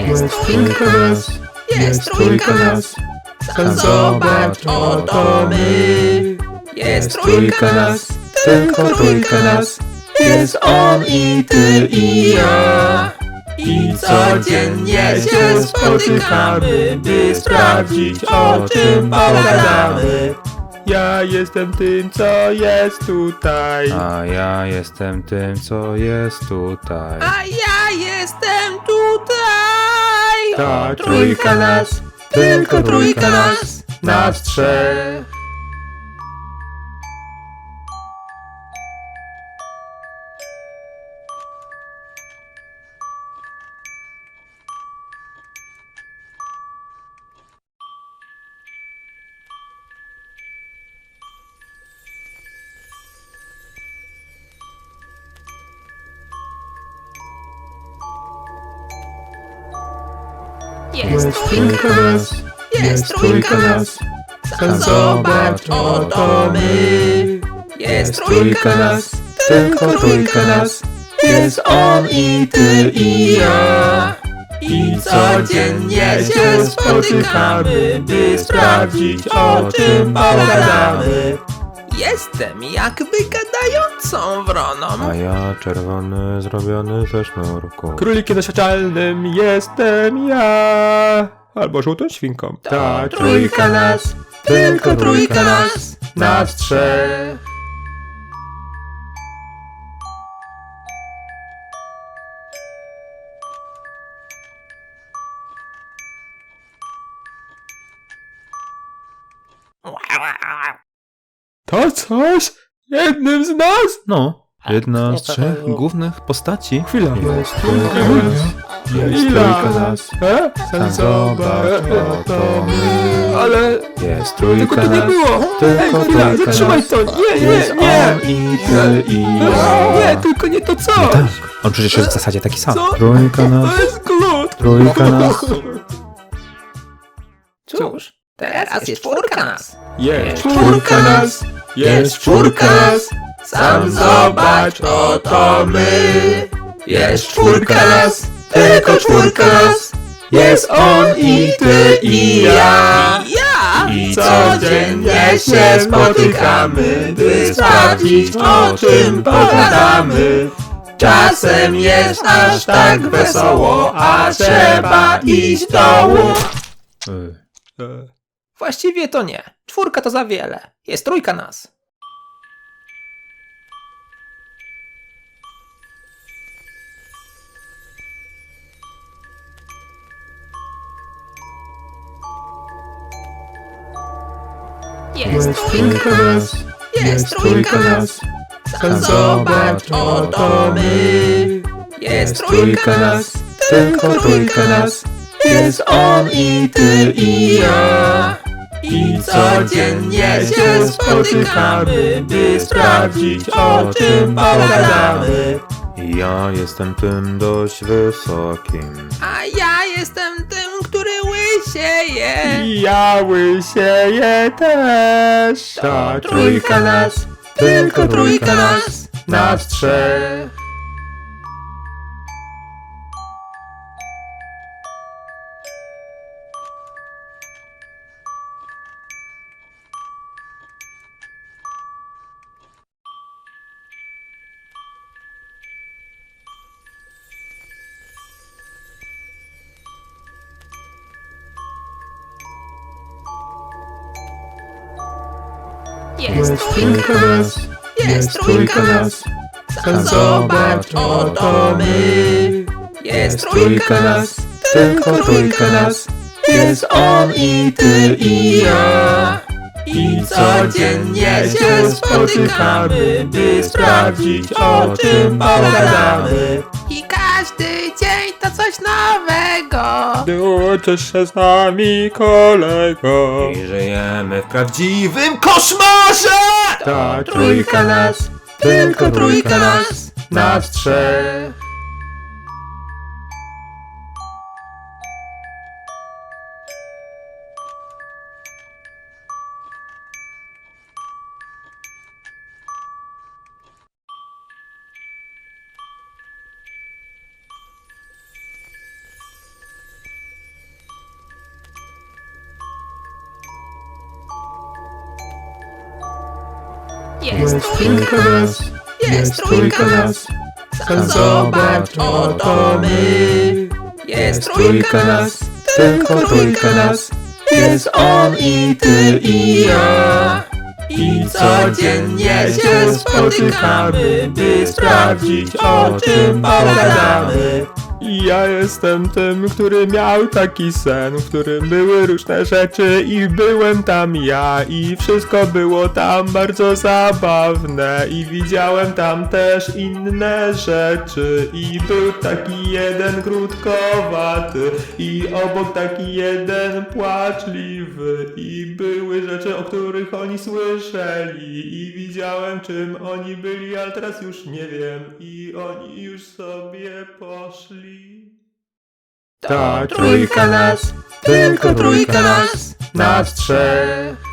Jest trójka nas, jest trójka nas. Sam zobacz, oto my. Jest trójka nas, tylko trójka nas. Jest on i ty i ja. I codziennie się spotykamy, by sprawdzić o czym pogadamy. Ja jestem tym, co jest tutaj. A ja jestem tym, co jest tutaj. A ja jestem tutaj. Ta trójka nas, tylko trójka nas, nas trzech. Jest trójka nas, jest trójka nas. Sam zobacz, oto my. Jest trójka nas, tylko trójka nas. Jest on i ty i ja. I codziennie się spotykamy, by sprawdzić o czym pogadamy. Jestem jakby gadającą wroną. A ja czerwony, zrobiony ze sznurku. Królikiem doświadczalnym jestem ja. Albo żółtą świnką. Ta trójka nas, tylko trójka nas, nas trzech. To coś? Jednym z nas? No, jedna z trzech głównych postaci. Chwila. Jest trójka nas, jest trójka nas. E? Sam zobacz, oto my. Ale Jest trójka tu nie nas, było. tylko Ej, zatrzymaj nas. to. Nie, Jest nie, nie. on i ty i ja. Nie, tylko nie to coś. Tak, on przecież jest w zasadzie taki sam. Co? Trójka nas, To jest glut. trójka nas. Cóż, teraz jest czwórka nas. Jest czwórka nas, jest czwórka nas. Sam zobacz, oto my. Jest czwórka nas, tylko czwórka nas. Jest on i ty i ja. I codziennie się spotykamy, by sprawdzić o czym pogadamy. Czasem jest aż tak wesoło, a trzeba iść do łóg. Właściwie to nie. Czwórka to za wiele. Jest trójka nas. Jest trójka nas, jest trójka nas. Sam zobacz, oto my. Jest trójka nas, tylko trójka nas. Jest on i ty i ja. I codziennie się spotykamy, by sprawdzić o czym pogadamy. Ja jestem tym dość wysokim. A ja jestem tym, który łysieje. I ja łysieję też. Ta trójka nas, tylko trójka nas, nas trzech. Jest trójka nas, jest trójka nas. Sam zobacz, oto my. Jest trójka nas, tylko trójka nas. Jest on i ty i ja. I codziennie się spotykamy, by sprawdzić o czym pogadamy. I każdy dzień to coś nowego. Dołączysz się z nami, kolego. I żyjemy w prawdziwym koszmarze! Ta Trójka nas, tylko trójka nas, nas trzech. Jest trójka nas, jest trójka nas. Sam zobacz, oto my. Jest trójka nas, tylko trójka nas. Jest on i ty i ja. I codziennie się spotykamy, by sprawdzić o czym pogadamy. Ja jestem tym, który miał taki sen, w którym były różne rzeczy i byłem tam ja. I wszystko było tam bardzo zabawne i widziałem tam też inne rzeczy. I był taki jeden krótkowaty i obok taki jeden płaczliwy. I były rzeczy, o których oni słyszeli. I widziałem czym oni byli, ale teraz już nie wiem. I oni już sobie poszli. To trójka nas, tylko trójka nas, nas trzech.